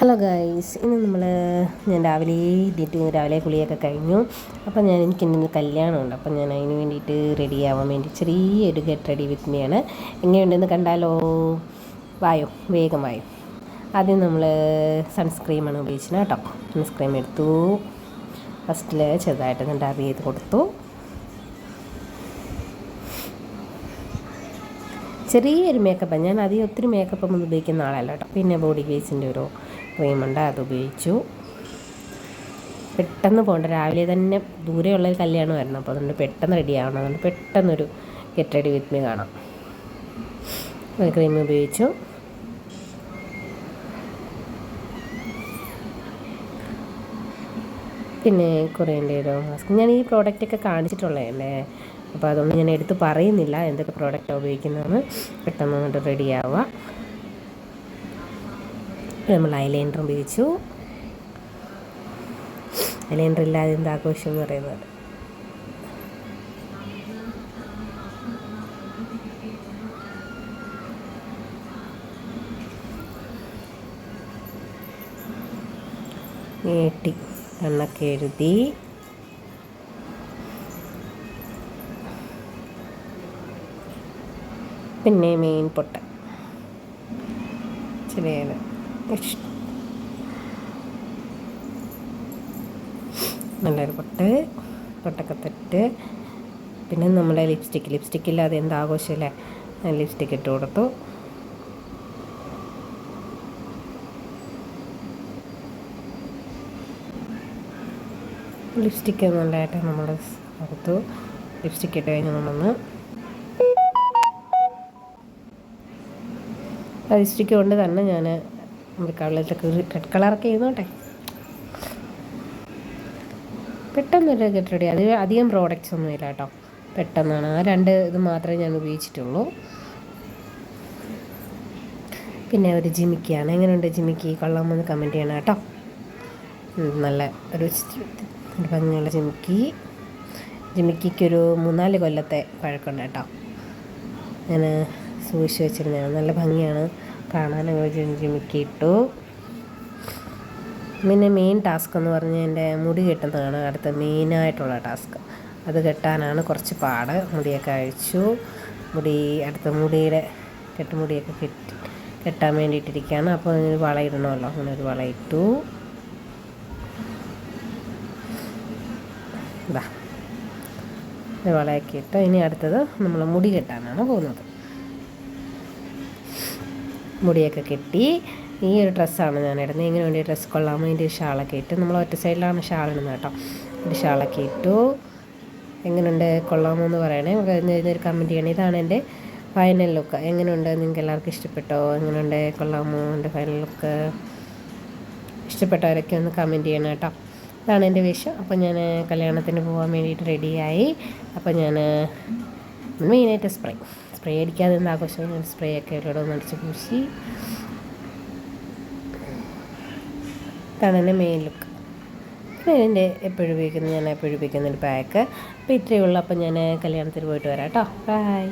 Hello guys ഇന്ന് നമ്മൾ ഞാൻ രാവിലെ എത്തിയിട്ട് രാവിലെ കുളിയൊക്കെ കഴിഞ്ഞു. അപ്പം ഞാൻ എനിക്ക് ഇന്ന് കല്യാണമുണ്ട്. അപ്പം ഞാൻ അതിന് വേണ്ടിയിട്ട് റെഡി ആവാൻ വേണ്ടി ചെറിയൊരു ഗെറ്റ് റെഡി വിത്ത് മീയാണ് എങ്ങനെയുണ്ടെന്ന് കണ്ടാലോ? വായോ വേഗം വായോ. ആദ്യം നമ്മൾ സൺസ്ക്രീമാണ് ഉപയോഗിച്ചത് കേട്ടോ. സൺസ്ക്രീം എടുത്തു. ഫസ്റ്റിൽ ചെറുതായിട്ട് ഞാൻ ഡാബ് ചെയ്ത് കൊടുത്തു. ചെറിയൊരു മേക്കപ്പാണ് ഞാൻ അധികം ഒത്തിരി മേക്കപ്പ് ഒന്നും ഉപയോഗിക്കുന്ന ആളല്ല കേട്ടോ. പിന്നെ ബോഡി ബേസിന്റെ ഒരു ക്രീമുണ്ട് അത് ഉപയോഗിച്ചു. പെട്ടെന്ന് പോകണ്ട. രാവിലെ തന്നെ ദൂരെയുള്ള ഒരു കല്യാണമായിരുന്നു അപ്പോൾ അതുകൊണ്ട് പെട്ടെന്ന് റെഡി ആവണം. അതുകൊണ്ട് പെട്ടെന്നൊരു ഗെറ്റ് റെഡി വിത്ത് മീ കാണാം. ക്രീം ഉപയോഗിച്ചു. പിന്നെ കുറേന്റെ ഒരു മാസ്ക് ഞാൻ ഈ പ്രോഡക്റ്റൊക്കെ കാണിച്ചിട്ടുള്ളതല്ലേ? അപ്പോൾ അതൊന്നും ഞാൻ എടുത്ത് പറയുന്നില്ല എന്തൊക്കെ പ്രോഡക്റ്റാണ് ഉപയോഗിക്കുന്നതെന്ന്. പെട്ടെന്ന് വന്നിട്ട് റെഡി ആവുക. നമ്മൾ ഐലൈനർ ഉപയോഗിച്ചു. ഐലൈനർ ഇല്ലാതെ എന്ത് ആഘോഷം എന്ന് പറയുന്നത്? നീട്ടി കണ്ണൊക്കെ എഴുതി. പിന്നെ മെയിൻ പൊട്ട ചെറിയ നല്ലൊരു പൊട്ട് പൊട്ടൊക്കെ തെറ്റ് പിന്നെ നമ്മളെ ലിപ്സ്റ്റിക്ക് ലിപ്സ്റ്റിക്ക് ഇല്ലാതെ എന്ത് ആഘോഷമല്ലേ ലിപ്സ്റ്റിക്ക് ഇട്ട് കൊടുത്തു. ലിപ്സ്റ്റിക്ക് നല്ലതായിട്ട് നമ്മൾ കൊടുത്തു ലിപ്സ്റ്റിക്ക് ഇട്ട് കഴിഞ്ഞ് നമ്മളൊന്ന് ലിപ്സ്റ്റിക്ക് കൊണ്ട് തന്നെ ഞാൻ കവിളത്തൊക്കെ റെഡ് കളറൊക്കെ ഇരുന്നോട്ടെ പെട്ടെന്നൊരു ഗെറ്റ് റെഡി അത് അധികം പ്രോഡക്റ്റ്സ് ഒന്നും ഇല്ല കേട്ടോ. പെട്ടെന്നാണ്. ആ രണ്ട് ഇത് മാത്രമേ ഞാൻ ഉപയോഗിച്ചിട്ടുള്ളൂ. പിന്നെ ഒരു ജിമിക്കിയാണ്. എങ്ങനെയുണ്ട് ജിമിക്കി? കൊള്ളാമെന്ന് കമന്റ് ചെയ്യണം കേട്ടോ. നല്ല ഒരു ഭംഗിയുള്ള ജിമിക്കി. ജിമിക്കിക്കൊരു മൂന്നാൽ കൊല്ലത്തെ പഴക്കമുണ്ട് കേട്ടോ. ഞാൻ സൂക്ഷിച്ച് വെച്ചിരുന്നതാണ്. നല്ല ഭംഗിയാണ്. കാണാൻ ജിമിക്കി ഇട്ടു. പിന്നെ മെയിൻ ടാസ്ക് എന്ന് പറഞ്ഞാൽ എന്റെ മുടി കെട്ടുന്നതാണ് അടുത്ത മെയിനായിട്ടുള്ള ടാസ്ക് അത് കെട്ടാനാണ് കുറച്ച് പാട്. മുടിയൊക്കെ അഴിച്ചു. മുടി അടുത്ത മുടിയുടെ കെട്ടുമുടിയൊക്കെ കെട്ടി കെട്ടാൻ വേണ്ടിയിട്ടിരിക്കുകയാണ്. അപ്പോൾ ഒരു വള ഇടണമല്ലോ. അങ്ങനെ ഒരു വള ഇട്ടു. ഇതാ വളയൊക്കെ ഇട്ട് ഇനി അടുത്തത് നമ്മൾ മുടി കെട്ടാനാണ് പോകുന്നത്. മുടിയൊക്കെ കെട്ടി. ഈ ഒരു ഡ്രസ്സാണ് ഞാൻ ഇടുന്നത്. ഇങ്ങനെ വേണ്ടി ഡ്രസ്സ് കൊള്ളാമോ അതിന്റെ ഷാളൊക്കെ ഇട്ട് നമ്മൾ ഒറ്റ സൈഡിലാണ് ഷാൾ ഇടുന്നത് കേട്ടോ. ഒരു ഷാളൊക്കെ ഇട്ടു. എങ്ങനെയുണ്ട് കൊള്ളാമോ എന്ന് പറയണേ ഒരു കമന്റ് ചെയ്യണേ. ഇതാണ് എന്റെ ഫൈനൽ ലുക്ക് എങ്ങനെയുണ്ട് നിങ്ങൾക്ക് എല്ലാവർക്കും ഇഷ്ടപ്പെട്ടോ? എങ്ങനെയുണ്ട് കൊള്ളാമോ? എന്റെ ഫൈനൽ ലുക്ക് ഇഷ്ടപ്പെട്ടവരൊക്കെ ഒന്ന് കമന്റ് ചെയ്യണം കേട്ടോ. ഇതാണ് എന്റെ വിഷം. അപ്പോൾ ഞാൻ കല്യാണത്തിന് പോകാൻ വേണ്ടിയിട്ട് റെഡിയായി അപ്പോൾ ഞാൻ മെയിനായിട്ട് സ്പ്രേ സ്പ്രേ അടിക്കാതെ എന്താ ആഘോഷം ഞാൻ സ്പ്രേ ഒക്കെ ഇവിടെ നടിച്ച് പൂശി. ഇതാണ് മെയിൻ ലുക്ക് പിന്നെ എന്റെ എപ്പോഴും ഉപയോഗിക്കുന്നത് ഞാൻ എപ്പോഴും ഉപയോഗിക്കുന്ന ഒരു പാക്ക് അപ്പോൾ ഇത്രയേ ഉള്ളൂ. അപ്പോൾ ഞാൻ കല്യാണത്തിന് പോയിട്ട് വരാം കേട്ടോ. ബൈ